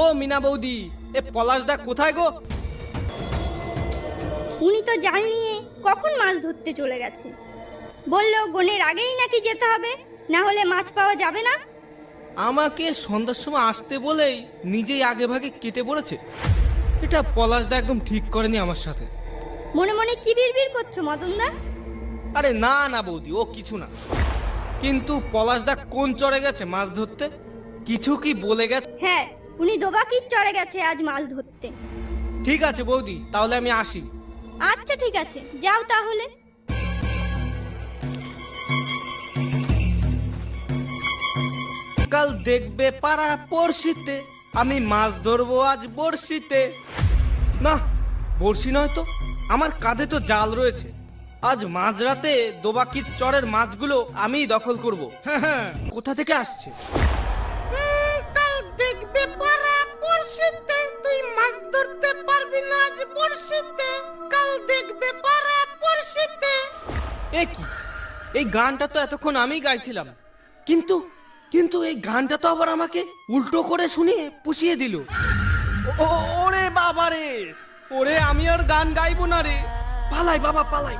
ও মিনা বৌদি এ পলাশদা কোথায় গো? উনি তো জাল নিয়ে কখন মাছ ধরতে চলে গেছে বলল গনের আগেই নাকি যেতে হবে না হলে মাছ পাওয়া যাবে না? আমাকে সন্ধ্যার সময় আসতে বলেই নিজেই আগে ভাগে কেটে পড়েছে। এটা পলাশদা একদম ঠিক করেনি আমার সাথে। মনে মনে কি বিড়বিড় করছ মদনদা আরে না না বৌদি ও কিছু না। কিন্তু পলাশদা কোন চড়ে গেছে মাছ ধরতে? কিছু কি বলে গেছে? হ্যাঁ উনি দোবাকির চড়ে গেছে আজ মাছ ধরতে। ঠিক আছে বৌদি তাহলে আমি আসি। আচ্ছা ঠিক আছে। যাও তাহলে। কাল দেখবে পাড়া পড়শিতে আমি মাছ ধরবো আজ বড়শিতে। না বড়শি নয় তো আমার কাঁধে তো জাল রয়েছে। আজ মাঝরাতে দোবাকির চরের মাছগুলো আমিই দখল করব। হ্যাঁ কোথা থেকে আসছে? ধরতে পারবি না আজ পড়শিতে। কাল দেখবে পারে পড়শিতে। এ কি? এই গানটা তো এতক্ষণ আমি গাইছিলাম। কিন্তু কিন্তু এই গানটা তো আবার আমাকে উল্টো করে শুনিয়ে পুষিয়ে দিল। ওরে বাবা রে ওরে আমি আর গান গাইবো না রে। পালাই বাবা পালাই।